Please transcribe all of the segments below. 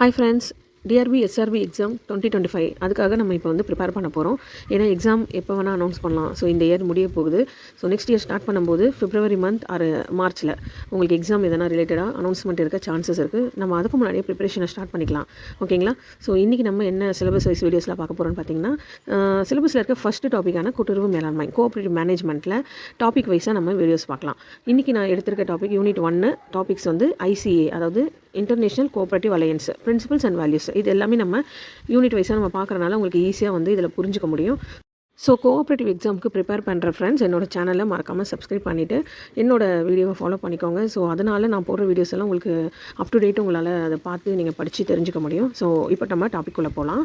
Hi friends TRB SRB exam twenty twenty five அதுக்காக நம்ம இப்போ வந்து ப்ரிப்பேர் பண்ண போகிறோம் ஏன்னா எக்ஸாம் எப்போ வேணால் அனௌன்ஸ் பண்ணலாம். ஸோ இந்த இயர் முடிய போகுது. ஸோ நெக்ஸ்ட் இயர் ஸ்டார்ட் பண்ணும்போது பிப்ரவரி மந்த் ஆறு மார்ச்சில் உங்களுக்கு எக்ஸாம் எதனா ரிலேட்டடாக அனௌன்ஸ்மெண்ட் இருக்க சான்சஸ் இருக்குது நம்ம அதுக்கு முன்னாடியே ப்ரிப்பரேஷனை ஸ்டார்ட் பண்ணிக்கலாம். ஓகேங்களா ஸோ இன்றைக்கி நம்ம என்ன சிலபஸ் வைஸ் வீடியோஸில் பார்க்க போகிறோம்னு பார்த்தீங்கன்னா சிலபஸில் இருக்க ஃபஸ்ட்டு டாப்பிக்கான கூட்டுறவு மேலாண்மை கோஆப்ரேட்டிவ் மேனேஜ்மெண்ட்டில் டாபிக் வைஸாக நம்ம வீடியோஸ் பார்க்கலாம். இன்றைக்கி நான் எடுத்திருக்க டாபிக் யூனிட் ஒன்று டாபிக்ஸ் வந்து ஐசிஏ அதாவது international cooperative alliance principles and values இது எல்லாமே நம்ம யூனிட் வைஸாக நம்ம பார்க்குறனால உங்களுக்கு ஈஸியாக வந்து இதில் புரிஞ்சுக்க முடியும். ஸோ கோஆப்ரேட்டிவ் எக்ஸாமுக்கு ப்ரிப்பேர் பண்ணுற ஃப்ரெண்ட்ஸ் என்னோட சேனலை மறக்காமல் சப்ஸ்கிரைப் பண்ணிவிட்டு என்னோட வீடியோவை ஃபாலோ பண்ணிக்கோங்க. ஸோ அதனால் நான் போடுற வீடியோஸ் எல்லாம் உங்களுக்கு அப் டு டேட் உங்களால் அதை பார்த்து நீங்கள் படித்து தெரிஞ்சுக்க முடியும். ஸோ இப்போ நம்ம டாபிக் போகலாம்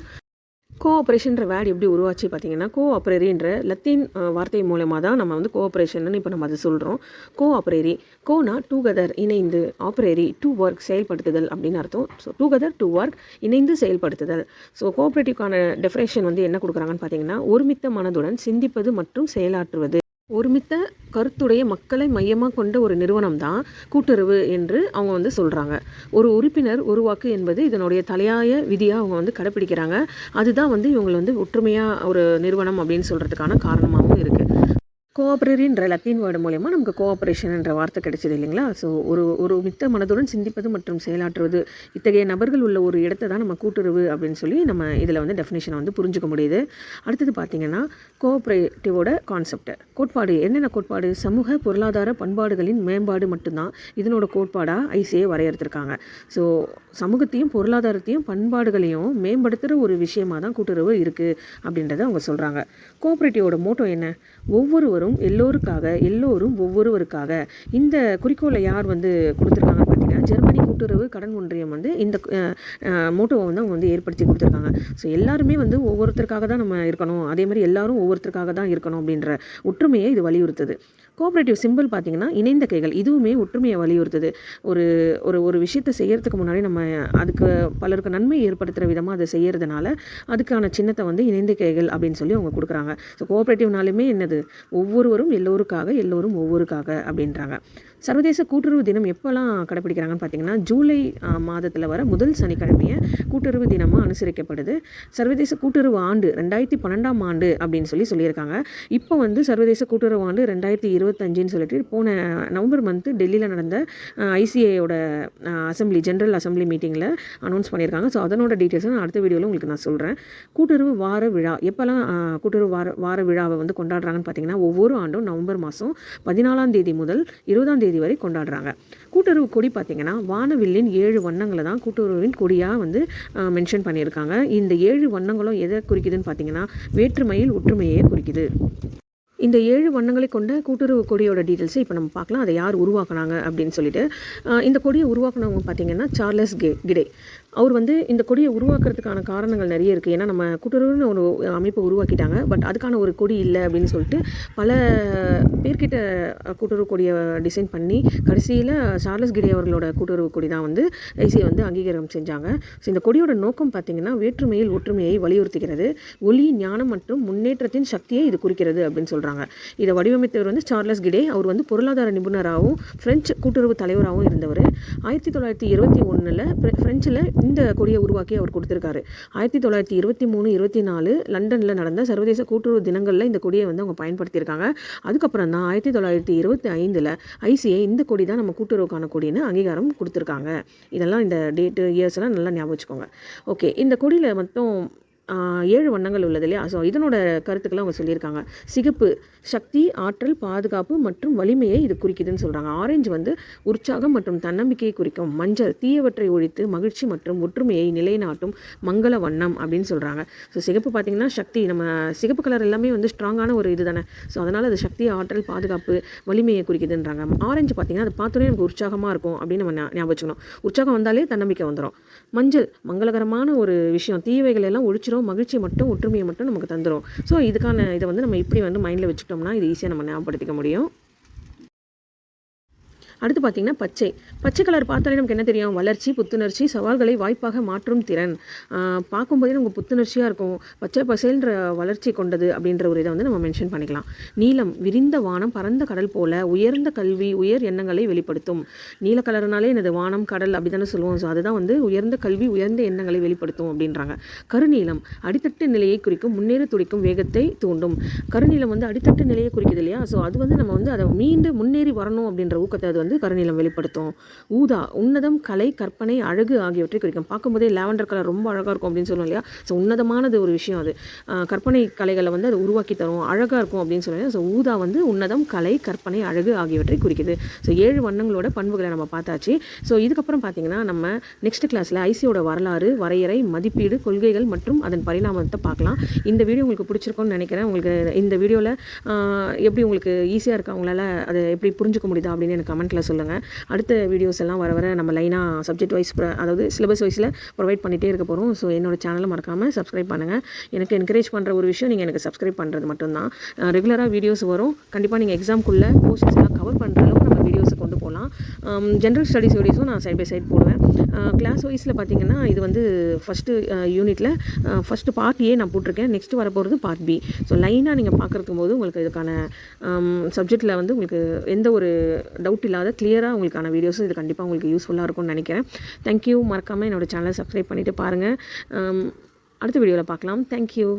கோஆப்ரேஷன்ற வேர்டு எப்படி உருவாச்சு பார்த்தீங்கன்னா கோஆப்ரேரின்ற லத்தீன் வார்த்தை மூலமாக தான் நம்ம வந்து கோஆப்ரேஷன்னு இப்போ நம்ம அதை சொல்கிறோம் கோஆப்ரேரி கோனா டூகெதர் இணைந்து ஆப்ரேரி டூ ஒர்க் செயல்படுத்துதல் அப்படின்னு அர்த்தம். ஸோ டூகெதர் டூ ஒர்க் இணைந்து செயல்படுத்துதல். ஸோ கோஆப்ரேட்டிவ்க்கான டெஃபரேஷன் வந்து என்ன கொடுக்குறாங்கன்னு பார்த்தீங்கன்னா ஒருமித்த மனதுடன் சிந்திப்பது மற்றும் செயலாற்றுவது. ஒருமித்த கருத்துடைய மக்களை மையமாக கொண்ட ஒரு நிறுவனம் தான் கூட்டுறவு என்று அவங்க வந்து சொல்கிறாங்க ஒரு உறுப்பினர் ஒரு வாக்கு என்பது இதனுடைய தலையாய விதியாக அவங்க வந்து கடைப்பிடிக்கிறாங்க. அதுதான் வந்து இவங்களை வந்து ஒற்றுமையாக ஒரு நிறுவனம் அப்படின்னு சொல்கிறதுக்கான காரணமாகவும் இருக்குது கோஆப்ரேரின்ற லத்தீன் வேர்டு மூலயமா நமக்கு கோஆப்ரேஷன்ன்ற வார்த்தை கிடைச்சது இல்லைங்களா? ஸோ ஒரு ஒரு மித்த மனதுடன் சிந்திப்பது மற்றும் செயலாற்றுவது இத்தகைய நபர்கள் உள்ள ஒரு இடத்தை தான் நம்ம கூட்டுறவு அப்படின்னு சொல்லி நம்ம இதில் வந்து டெஃபினேஷனை வந்து புரிஞ்சுக்க முடியுது. அடுத்தது பார்த்தீங்கன்னா கோஆப்ரேட்டிவோட கான்செப்ட் கோட்பாடு என்னென்ன கோட்பாடு? சமூக பொருளாதார பண்பாடுகளின் மேம்பாடு மட்டும்தான் இதனோட கோட்பாடாக ஐசிஏ வரையறுத்திருக்காங்க. ஸோ சமூகத்தையும் பொருளாதாரத்தையும் பண்பாடுகளையும் மேம்படுத்துகிற ஒரு விஷயமாக தான் கூட்டுறவு இருக்குது அப்படின்றத அவங்க சொல்கிறாங்க கோஆப்ரேட்டிவோட மோட்டோ என்ன? ஒவ்வொருவரும் எல்லோருக்காக எல்லோரும் ஒவ்வொருவருக்காக. இந்த குறிக்கோளை யார் வந்து கொடுத்துருக்காங்க ஜெர்மனி கூட்டுறவு கடன் ஒன்றியம் வந்து இந்த மோட்டோவை வந்து அவங்க வந்து ஏற்படுத்தி கொடுத்துருக்காங்க. ஸோ எல்லாருமே வந்து ஒவ்வொருத்தருக்காக தான் நம்ம இருக்கணும். அதே மாதிரி எல்லாரும் ஒவ்வொருத்தருக்காக தான் இருக்கணும் அப்படின்ற ஒற்றுமையை இது வலியுறுத்துது. கோஆப்ரேட்டிவ் சிம்பிள் பார்த்தீங்கன்னா இணைந்த கைகள். இதுவுமே ஒற்றுமையை வலியுறுத்துது. ஒரு ஒரு ஒரு விஷயத்தை செய்கிறதுக்கு முன்னாடி நம்ம அதுக்கு பலருக்கு நன்மை ஏற்படுத்துகிற விதமாக அதை செய்கிறதுனால அதுக்கான சின்னத்தை வந்து இணைந்த கைகள் அப்படின்னு சொல்லி அவங்க கொடுக்குறாங்க. ஸோ கோஆப்ரேட்டிவ்னாலுமே என்னது? ஒவ்வொருவரும் எல்லோருக்காக எல்லோரும் ஒவ்வொருக்காக அப்படின்றாங்க. சர்வதேச கூட்டுறவு தினம் எப்போல்லாம் கடைப்பிடிக்கிறாங்க? செய்கிறாங்கன்னு பார்த்தீங்கன்னா ஜூலை மாதத்தில் வர முதல் சனிக்கிழமையை கூட்டுறவு தினமாக அனுசரிக்கப்படுது. சர்வதேச கூட்டுறவு ஆண்டு ரெண்டாயிரத்தி பன்னெண்டாம் ஆண்டு அப்படின்னு சொல்லி சொல்லியிருக்காங்க. இப்போ வந்து சர்வதேச கூட்டுறவு ஆண்டு ரெண்டாயிரத்தி இருபத்தஞ்சுன்னு சொல்லிட்டு போன நவம்பர் மந்த்து டெல்லியில் நடந்த ஐசிஏயோட அசம்பிளி ஜென்ரல் அசம்பிளி மீட்டிங்கில் அனௌன்ஸ் பண்ணியிருக்காங்க. ஸோ அதனோட டீட்டெயில்ஸ் நான் அடுத்த வீடியோவில் உங்களுக்கு நான் சொல்கிறேன் கூட்டுறவு வார விழா எப்போல்லாம் கூட்டுறவு வார வார விழாவை வந்து கொண்டாடுறாங்கன்னு பார்த்தீங்கன்னா ஒவ்வொரு ஆண்டும் நவம்பர் மாதம் பதினாலாம் தேதி முதல் இருபதாம் தேதி வரை கொண்டாடுறாங்க. கூட்டுறவு கொடி பார்த்தீங்கன்னா வானவில்லின் ஏழு வண்ணங்களை தான் கூட்டுறவின் கொடியாக வந்து மென்ஷன் பண்ணியிருக்காங்க. இந்த ஏழு வண்ணங்களும் எதை குறிக்குதுன்னு பார்த்தீங்கன்னா வேற்றுமையில் ஒற்றுமையை குறிக்குது. இந்த ஏழு வண்ணங்களை கொண்ட கூட்டுறவு கொடியோட டீட்டெயில்ஸை இப்போ நம்ம பார்க்கலாம். அதை யார் உருவாக்குனாங்க அப்படின்னு சொல்லிட்டு இந்த கொடியை உருவாக்குனவங்க பார்த்தீங்கன்னா சார்லஸ் கே கிடே. அவர் வந்து இந்த கொடியை உருவாக்குறதுக்கான காரணங்கள் நிறைய இருக்குது ஏன்னா நம்ம கூட்டுறவுன்னு ஒரு அமைப்பை உருவாக்கிட்டாங்க. பட் அதுக்கான ஒரு கொடி இல்லை அப்படின்னு சொல்லிட்டு பல பேர்கிட்ட கூட்டுறவு கொடியை டிசைன் பண்ணி கடைசியில் சார்லஸ் கிடே அவர்களோட கூட்டுறவு கொடி தான் வந்து ஐசியை வந்து அங்கீகாரம் செஞ்சாங்க. ஸோ இந்த கொடியோட நோக்கம் பார்த்தீங்கன்னா வேற்றுமையில் ஒற்றுமையை வலியுறுத்துகிறது. ஒளி ஞானம் மற்றும் முன்னேற்றத்தின் சக்தியை இது குறிக்கிறது அப்படின்னு சொல்கிறாங்க இதை வடிவமைத்தவர் வந்து சார்லஸ் கிடே. அவர் வந்து பொருளாதார நிபுணராகவும் ஃப்ரெஞ்சு கூட்டுறவு தலைவராகவும் இருந்தவர். ஆயிரத்தி தொள்ளாயிரத்தி இருபத்தி ஒன்றில் ஃப்ரெஞ்சில் இந்த கொடியை உருவாக்கி அவர் கொடுத்துருக்காரு. ஆயிரத்தி தொள்ளாயிரத்தி இருபத்தி மூணு இருபத்தி நாலு லண்டனில் நடந்த சர்வதேச கூட்டுறவு தினங்களில் இந்த கொடியை வந்து அவங்க பயன்படுத்தியிருக்காங்க. அதுக்கப்புறம் தான் ஆயிரத்தி தொள்ளாயிரத்தி இருபத்தி ஐந்தில் ஐசிஐ இந்த கொடி தான் நம்ம கூட்டுறவுக்கான கொடின்னு அங்கீகாரம் கொடுத்துருக்காங்க. இதெல்லாம் இந்த டேட்டு இயர்ஸ் எல்லாம் நல்லா ஞாபகம் வச்சுக்கோங்க. ஓகே இந்த கொடியில் மொத்தம் ஏழு வண்ணங்கள் உள்ளது இல்லையா? ஸோ இதனோட கருத்துக்களை அவங்க சொல்லியிருக்காங்க. சிகப்பு சக்தி ஆற்றல் பாதுகாப்பு மற்றும் வலிமையை இது குறிக்குதுன்னு சொல்கிறாங்க ஆரஞ்சு வந்து உற்சாகம் மற்றும் தன்னம்பிக்கையை குறிக்கும். மஞ்சள் தீயவற்றை ஒழித்து மகிழ்ச்சி மற்றும் ஒற்றுமையை நிலைநாட்டும் மங்கள வண்ணம் அப்படின்னு சொல்கிறாங்க ஸோ சிகப்பு பார்த்திங்கன்னா சக்தி. நம்ம சிகப்பு கலர் எல்லாமே வந்து ஸ்ட்ராங்கான ஒரு இது தானே ஸோ அதனால் அது சக்தி ஆற்றல் பாதுகாப்பு வலிமையை குறிக்குதுன்றாங்க. ஆரஞ்சு பார்த்திங்கன்னா அது பார்த்தோன்னே நமக்கு உற்சாகமாக இருக்கும் அப்படின்னு நம்ம ஞாபகம் உற்சாகம் வந்தாலே தன்னம்பிக்கை வந்துடும் மஞ்சள் மங்களகரமான ஒரு விஷயம். தீவைகள் எல்லாம் தந்துடும் மகிழ்ச்சி மட்டும் ஒற்றுமையை மட்டும் நமக்கு தந்துடும் ஸோ இதுக்கான இதை வந்து நம்ம இப்படி வந்து மைண்டில் வச்சுட்டோம்னா இது ஈஸியாக நம்ம ஞாபகப்படுத்திக்க முடியும். அடுத்து பார்த்தீங்கன்னா பச்சை. பச்சை கலர் பார்த்தாலே நமக்கு என்ன தெரியும்? வளர்ச்சி புத்துணர்ச்சி சவால்களை வாய்ப்பாக மாற்றும் திறன். பார்க்கும்போதே நமக்கு புத்துணர்ச்சியாக இருக்கும். பச்சை பசேல்ன்ற வளர்ச்சி கொண்டது அப்படின்ற ஒரு இதை வந்து நம்ம மென்ஷன் பண்ணிக்கலாம். நீலம் விரிந்த வானம் பரந்த கடல் போல உயர்ந்த கல்வி உயர் எண்ணங்களை வெளிப்படுத்தும். நீல கலர்னாலே எனது வானம் கடல் அப்படி தானே சொல்லுவோம். ஸோ அதுதான் வந்து உயர்ந்த கல்வி உயர்ந்த எண்ணங்களை வெளிப்படுத்தும் அப்படின்றாங்க. கருநீளம் அடித்தட்டு நிலையை குறிக்கும் முன்னேற துடிக்கும் வேகத்தை தூண்டும். கருநீளம் வந்து அடித்தட்டு நிலையை குறிக்குது இல்லையா? ஸோ அது வந்து நம்ம வந்து அதை மீண்டு முன்னேறி வரணும் அப்படின்ற ஊக்கத்தை அது வந்து கருநீளம் வெளிப்படுத்தும். ஊதா உன்னதம் கலை கற்பனை அழகு ஆகியவற்றை குறிக்கும். பார்க்கும்போதே லாவண்டர் கலர் ரொம்ப அழகாக இருக்கும் அப்படின்னு சொல்லுவோம் இல்லையா? ஸோ உன்னதமானது ஒரு விஷயம் அது. கற்பனை கலைகளை வந்து அது உருவாக்கி தரும். அழகாக இருக்கும் அப்படின்னு சொல்லுவாங்க ஸோ ஊதா வந்து உன்னதம் கலை கற்பனை அழகு ஆகியவற்றை குறிக்குது. ஸோ ஏழு வண்ணங்களோட பண்புகளை நம்ம பார்த்தாச்சு. ஸோ இதுக்கப்புறம் பார்த்தீங்கன்னா நம்ம நெக்ஸ்ட் கிளாஸில் ஐசியோட வரலாறு வரையறை மதிப்பீடு கொள்கைகள் மற்றும் அதன் பரிணாமத்தை பார்க்கலாம். இந்த வீடியோ உங்களுக்கு பிடிச்சிருக்கும்னு நினைக்கிறேன். உங்களுக்கு இந்த வீடியோவில் எப்படி உங்களுக்கு ஈஸியாக இருக்கா? உங்களால் அதை எப்படி புரிஞ்சுக்க முடியுதா? அப்படின்னு எனக்கு கமெண்ட்டில் சொல்லுங்கள் அடுத்த வீடியோஸ் எல்லாம் வர வர நம்ம லைனாக சப்ஜெக்ட் வைஸ் அதாவது சிலபஸ் வைஸில் ப்ரொவைட் பண்ணிகிட்டே இருக்க போகிறோம் ஸோ என்னோட சேனலை மறக்காமல் சப்ஸ்கிரைப் பண்ணுங்கள் எனக்கு என்கரேஜ் பண்ணுற ஒரு விஷயம் நீங்கள் எனக்கு சப்ஸ்கிரைப் பண்ணுறது மட்டும்தான். ரெகுலராக வீடியோஸ் வரும். கண்டிப்பாக நீங்கள் எக்ஸாம்குள்ளே போர்ஷன்ஸ் எல்லாம் கவர் பண்ணுற அளவுக்கு வீடியோஸை கொண்டு போகலாம். ஜென்ரல் ஸ்டடீஸ் வீடியோஸும் நான் சைட் பை சைட் போடுவேன். கிளாஸ் வைஸில் பார்த்தீங்கன்னா இது வந்து ஃபஸ்ட்டு யூனிட்டில் ஃபஸ்ட்டு பார்ட் ஏ நான் போட்டிருக்கேன். நெக்ஸ்ட் வரப்போகிறது பார்ட் பி ஸோ லைனாக நீங்கள் பார்க்குறதுக்கும் போது உங்களுக்கு இதுக்கான சப்ஜெக்டில் வந்து உங்களுக்கு எந்த ஒரு டவுட் இல்லாத கிளியராக உங்களுக்கான வீடியோஸும் இது கண்டிப்பாக உங்களுக்கு யூஸ்ஃபுல்லாக இருக்கும்னு நினைக்கிறேன். தேங்க்யூ மறக்காமல் என்னோட சேனலை சப்ஸ்கிரைப் பண்ணிவிட்டு பாருங்கள் அடுத்த வீடியோவில் பார்க்கலாம் தேங்க்யூ